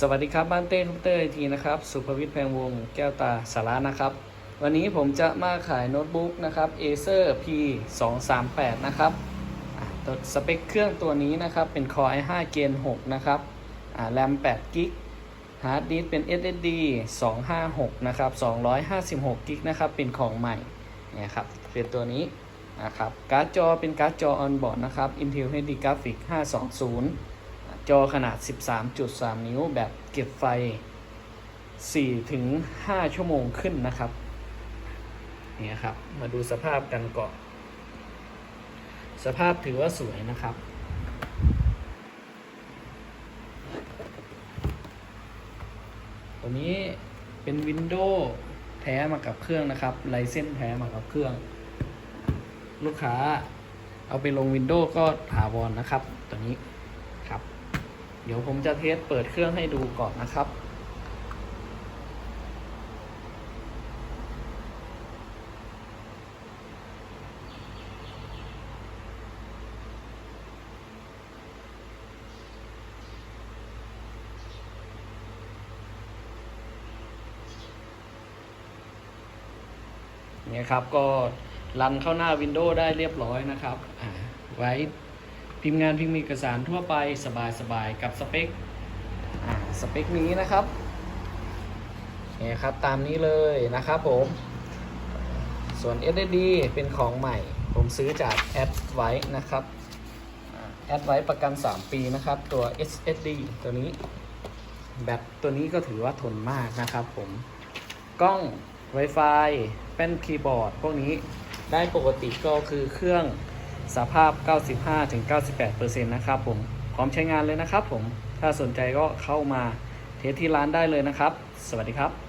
สวัสดีครับบ้านเต้คอมพิวเตอร์ไอทีนะครับ สุภวิทย์แพงวงศ์แก้วตาสาระนะครับ วันนี้ผมจะมาขายโน้ตบุ๊กนะครับ Acer P 2 3 8นะครับตัวสเปคเครื่องตัวนี้นะครับ เป็น Core i5 Gen 6นะครับอ่า RAM 8 g b ฮาร์ดดิสเป็น SSD 256นะครับ256 g b นะครับ เป็นของใหม่เนี่ยครับเป็นตัวนี้นะครับการ์ดจอเป็นการ์ดจอ on board นะครับ Intel HD Graphics 520 จอขนาด 13.3 นิ้วแบบเก็บไฟ 4-5 ชั่วโมงขึ้นนะครับ นี่ครับ มาดูสภาพกันก่อน สภาพถือว่าสวยนะครับ ตัวนี้เป็นวินโดว์แท้มากับเครื่องนะครับไลเส้นแท้มากับเครื่อง ลูกค้าเอาไปลงวินโดว์ก็ถาวรนะครับ ตัวนี้ เดี๋ยวผมจะเทสเปิดเครื่องให้ดูก่อนนะครับ เนี่ยครับก็รันเข้าหน้า Windows ได้เรียบร้อยนะครับ ไว้ พิมพ์งานพิมพ์เอกสารทั่วไปสบายๆกับสเปคสเปคนี้นะครับเนี่ยครับตามนี้เลยนะครับผม ส่วน SSD เป็นของใหม่ ผมซื้อจากแอดไว้นะครับแอดไว้ประกัน 3 ปีนะครับ ตัว SSD ตัวนี้ แบตตัวนี้ก็ถือว่าทนมากนะครับผม กล้อง Wi-Fi แป้นคีย์บอร์ด พวกนี้ได้ปกติก็คือเครื่อง สภาพ 95-98%นะครับผม พร้อมใช้งานเลยนะครับผม ถ้าสนใจก็เข้ามาเทสที่ร้านได้เลยนะครับ สวัสดีครับ